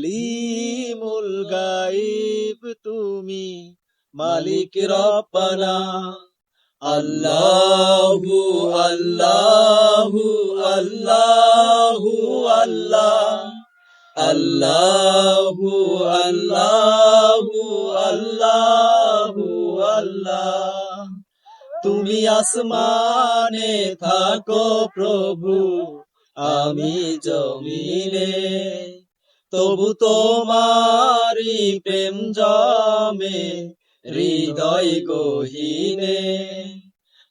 আলিমুল গাইব তুমি মালিক রব্বানা। আল্লাহু আল্লাহু আল্লাহু আল্লাহ। আল্লাহু আল্লাহু আল্লাহু আল্লাহ। তুমি আসমানে থাকো প্রভু আমি জমিনে। তবু তোমারি প্রেম জমে, হৃদয় গহীনে।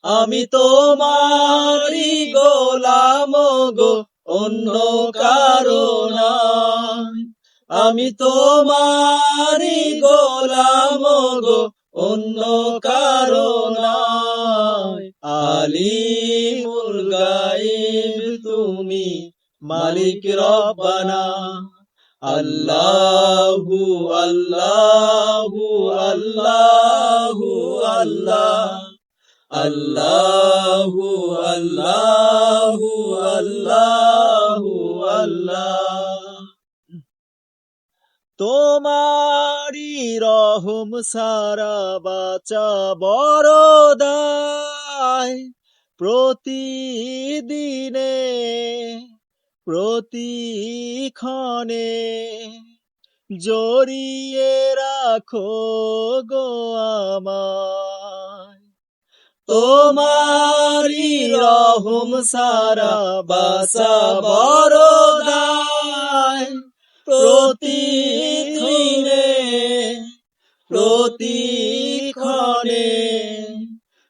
আমি তোমারি গোলাম গো, অন্য কারণ আমি তোমারি গোলাম গো, অন্য কারণ আলিমুল গাইব তুমি মালিক রব্বানা। আল্লাহু আল্লাহু আল্লাহু আল্লাহ। আল্লাহু আল্লাহু আল্লাহু আল্লাহ। তোমারি রহম সারা বাচা বড়দায় প্রতিদিনে। প্রতিক্ষণে জড়িয়ে রাখো গো আমায়। তোমারি রহম সারা বাসা বড়দায় প্রতিদিনে, প্রতিক্ষণে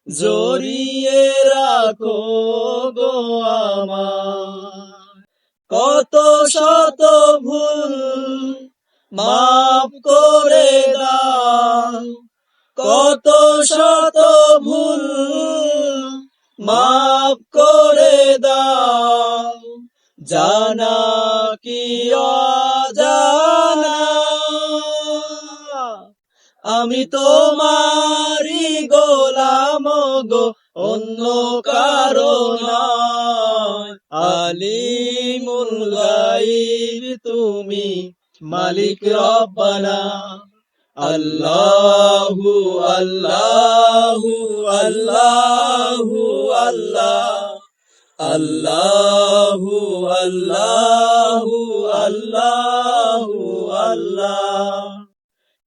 জড়িয়ে রাখো গো আমার কত শত ভুল মাফ করে দাও। কত শত ভুল মাফ করে দাও। জানা কি অজানা? আমি তোমারি গোলাম গো। অন্য কারণ আলিমুল গাইব তুমি মালিক রব্বানা। আল্লাহু আল্লাহু আল্লাহু আল্লাহ। আল্লাহু আল্লাহু আল্লাহু আল্লাহ।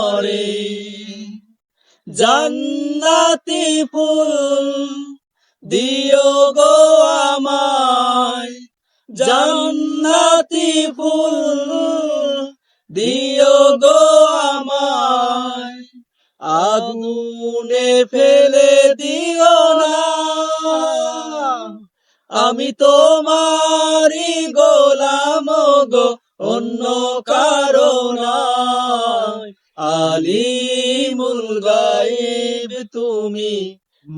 কেঁদে মরে জান্নাতি ফুল দিও গো আমায়। জান্নাতি ফুল দিও গো আমায়। আগুনে ফেলে দিও না। আমি তোমারি গোলাম গো, অন্য কারণ